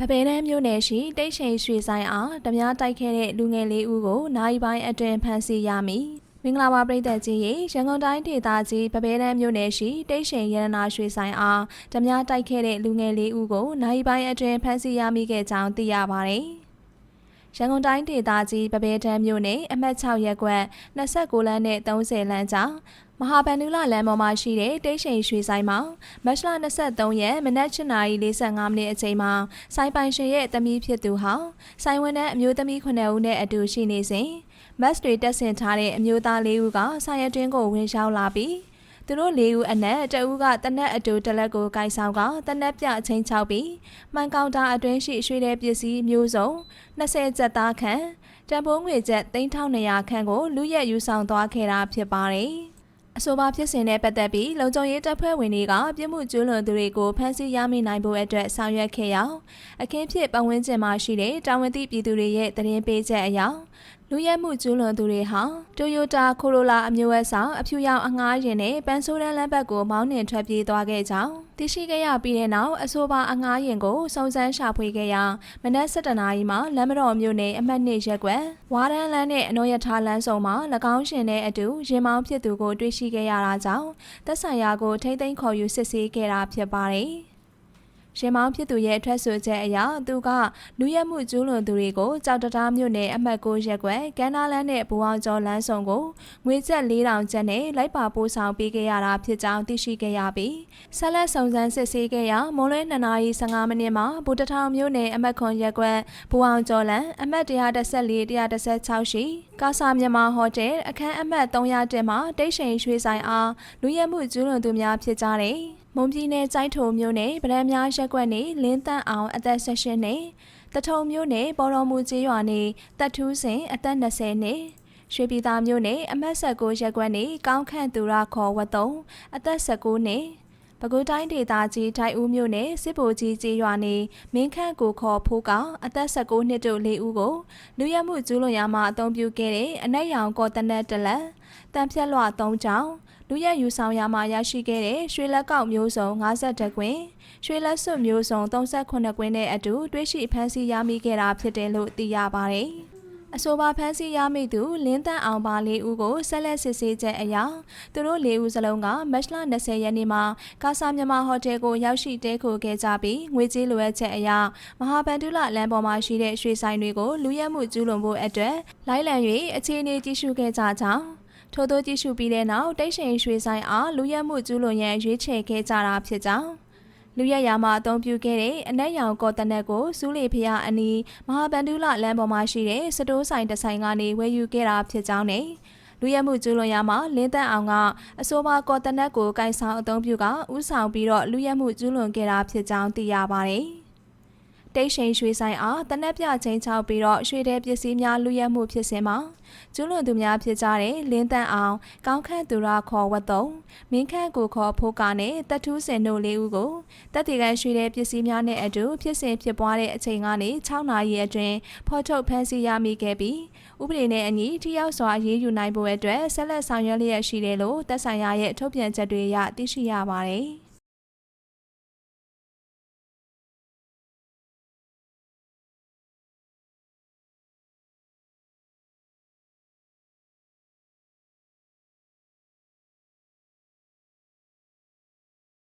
ဗပေတန်းမြို့နယ်ရှိတိတ်ရှိန်ရွှေဆိုင်အားဓမြတိုက်ခဲ့တဲ့လူငယ်လေးဦးကိုနိုင်ပိုင်းအတွင်ဖမ်းဆီးရမည်မင်္ဂလာပါပြည်သက်ကြီးရေရန်ကုန်တိုင်းဒေသကြီးဗပေတန်းမြို့နယ်ရှိတိတ်ရှိန်ရတနာရွှေဆိုင်အားဓမြတိုက်ခဲ့တဲ့လူငယ်လေးဦးကိုနိုင်ပိုင်းအတွင်ဖမ်းဆီးရမိခဲ့ကြောင်းသိရပါတယ် ရန်ကုန်တိုင်းဒေသကြီးပပဲတန်းမြို့နယ်အမှတ်6ရပ်ကွက်29လမ်းနဲ့30လမ်းကြားမဟာဗန္ဓုလလမ်းပေါ်မှာရှိတဲ့တိတ်ရှိန်ရွှေဆိုင်မှာမတ်လ23ရက်မနက်7:45မိနစ်အချိန်မှာဆိုင်ပိုင်ရှင်ရဲ့တမီးဖြစ်သူဟာဆိုင်ဝန်ထမ်းအမျိုးသမီး9ဦးနဲ့အတူရှိနေစဉ်မတ်တွေတက်ဆင်ထားတဲ့အမျိုးသား၄ဦးကဆိုင်ရတွင်းကိုဝင်ရောက်လာပြီး သူတို့၄ဦးအနက်တဦးကတနက်အတူတလက်ကိုကိုင်ဆောင်ကတနက်ပြအချင်းချောက်ပြီးမှန်ကောင်တာအတွင်းရှိရွှေတဲ့ပစ္စည်းမျိုးစုံ20ကျပ်သားခန့်တန်ဖိုးငွေကျပ်3200ခန့်ကိုလူရက်ယူဆောင်သွားခဲ့တာဖြစ်ပါတယ်။အဆိုပါဖြစ်စဉ်နဲ့ပတ်သက်ပြီးလုံခြုံရေးတပ်ဖွဲ့ဝင်တွေကပြစ်မှုကျူးလွန်သူတွေကိုဖမ်းဆီးရမိနိုင်ဖို့အတွက်ဆောင်ရွက်ခဲ့ရာအခင်းဖြစ်ပတ်ဝန်းကျင်မှာရှိတဲ့တာဝန်သိပြည်သူတွေရဲ့တရင်ပေးချက်အရ လူရဲမှုကျူးလွန်သူတွေဟာတိုယိုတာကိုရိုလာအမျိုးအစားအဖြူရောင်အငှားရင်နဲ့ပန်းဆိုးတန်းလမ်းဘက်ကိုမောင်းနှင်ထွက်ပြေးသွားခဲ့ကြောင်းသိရှိခဲ့ရပြီးတဲ့နောက်အဆိုပါအငှားရင်ကိုစုံစမ်းရှာဖွေခဲ့ရာမနက်7:00နာရီမှာလမ်းမတော်မြို့နယ်အမှတ်2ရပ်ကွက်ဝါရန်လန်းနဲ့အနော်ရထားလမ်းဆောင်မှာ၎င်းရှင်နဲ့အတူရင်မောင်းဖြစ်သူကိုတွေ့ရှိခဲ့ရတာကြောင့်သက်ဆိုင်ရာကိုထိမ့်သိမ်းခေါ်ယူစစ်ဆေးခဲ့တာဖြစ်ပါတယ်။ ရင်မောင်းဖြစ်သူရဲ့ထွက်ဆိုချက်အရသူကလူရဲမှုကျူးလွန်သူတွေကိုကြောက်တတားမြို့နယ်အမှတ်6ရပ်ကွက်ကမ်းနားလန်းနဲ့ဘူအောင်ကျော်လမ်းဆောင်ကိုငွေကျပ်4000ကျပ်နဲ့လိုက်ပါပို့ဆောင်ပေးခဲ့ရတာဖြစ်ကြောင်းသိရှိခဲ့ရပြီးဆက်လက်စုံစမ်းစစ်ဆေးခဲ့ရာမွန်လွဲ2နာရီ15မိနစ်မှာဘူတထောင်မြို့နယ်အမှတ်9ရပ်ကွက်ဘူအောင်ကျော်လမ်းအမှတ်114 116ရှိကာဆာမြန်မာဟိုတယ်အခန်းအမှတ်300တင်မှာတိတ်ရှိန်ရွှေဆိုင်အားလူရဲမှုကျူးလွန်သူများဖြစ်ကြတယ် မွန်ပြည်နယ်ကြိုက်ထုံမြို့နယ်ဗရန်များရက်ကွက်နေလင်းတန့်အောင်အသက်16နှစ်တထုံမြို့နယ်ပေါ်တော်မူကျေးရွာနေတက်ထူးစင်အသက်20နှစ်ရွှေပြည်သာမြို့နယ်အမတ်ဆက်ကိုရက်ကွက်နေကောင်းခန့်သူရခေါ်ဝတ်တုံအသက်19နှစ်ပဲခူးတိုင်းဒေသကြီးထိုင်ဦးမြို့နယ်စစ်ဗိုလ်ကြီးကျေးရွာနေမင်းခန့်ကိုခေါ်ဖိုးကအသက်19နှစ်တို့၄ဦးကိုလူရမှုကျူးလွန်ရာမှာအုံပြုခဲ့တဲ့အနက်ရောင်ကော်တနက်တလက်တန်ဖြက်လွှ3ချောင်း လူရယူဆောင်ရာမှာရရှိခဲ့တဲ့ရွှေလက်ကောက်မျိုးစုံ52ကွင်းရွှေလက်စွပ်မျိုးစုံ38ကွင်းနဲ့အတူတွဲရှိဖမ်းဆီးရမိခဲ့တာဖြစ်တယ်လို့သိရပါတယ်။အဆိုပါဖမ်းဆီးရမိသူလင်းတန့်အောင်ပါလေးဦးကိုဆက်လက်စစ်ဆေးချက်အရာသူတို့လေးဦးစလုံးကမတ်လ20ရက်နေ့မှာကာဆာမြန်မာဟိုတယ်ကိုရောက်ရှိတဲခိုခဲ့ကြပြီးငွေကြေးလိုအပ်ချက်အရာမဟာဗန္ဓုလလမ်းပေါ်မှာရှိတဲ့ရွှေဆိုင်တွေကိုလူရဲမှုကျူးလွန်ဖို့အတွက်လိုက်လံ၍အခြေအနေကြည့်ရှုခဲ့ကြကြောင်း ထို့သောကြည့်ရှုပြီးတဲ့နောက်တိတ်ရှိန်ရွှေဆိုင်အားလူရက်မှုကျူးလွန်ရန်ရွေးချယ်ခဲ့ကြတာဖြစ်ကြောင်းလူရရာမှာအသုံးပြုခဲ့တဲ့အနက်ရောင်ကော်တနက်ကိုစူးလီဖျားအနီးမဟာဗန္ဓုလလမ်းပေါ်မှာရှိတဲ့စတိုးဆိုင်တစ်ဆိုင်ကနေဝယ်ယူခဲ့တာဖြစ်ကြောင်းနဲ့လူရမှုကျူးလွန်ရမှာလင်းသက်အောင်ကအဆိုပါကော်တနက်ကိုကိုင်ဆောင်အသုံးပြုကဥဆောင်ပြီးတော့လူရမှုကျူးလွန်ခဲ့တာဖြစ်ကြောင်းသိရပါတယ်။ တိတ်ရှိန်ရွှေဆိုင်အားတနက်ပြချင်းချောက်ပြီးတော့ရွှေတဲ့ပစ္စည်းများလူရက်မှုဖြစ်စဉ်မှာကျူးလွန်သူများဖြစ်ကြတဲ့လင်းတန့်အောင်ကောင်းခန့်သူရခေါ်ဝတ်တုံမင်းခန့်ကိုခေါ်ဖိုးကာနဲ့တထူးစင်တို့လေးဦးကိုတပ်တီကန်ရွှေတဲ့ပစ္စည်းများနဲ့အတူဖြစ်စဉ်ဖြစ်ပွားတဲ့အချိန်ကနေ6နာရီအတွင်းဖော်ထုတ်ဖမ်းဆီးရမိခဲ့ပြီးဥပဒေနဲ့အညီထိရောက်စွာအရေးယူနိုင်ဖို့အတွက်ဆက်လက်ဆောင်ရွက်လျက်ရှိတယ်လို့တပ်ဆိုင်ရာရဲ့ထုတ်ပြန်ချက်တွေအရသိရှိရပါတယ်။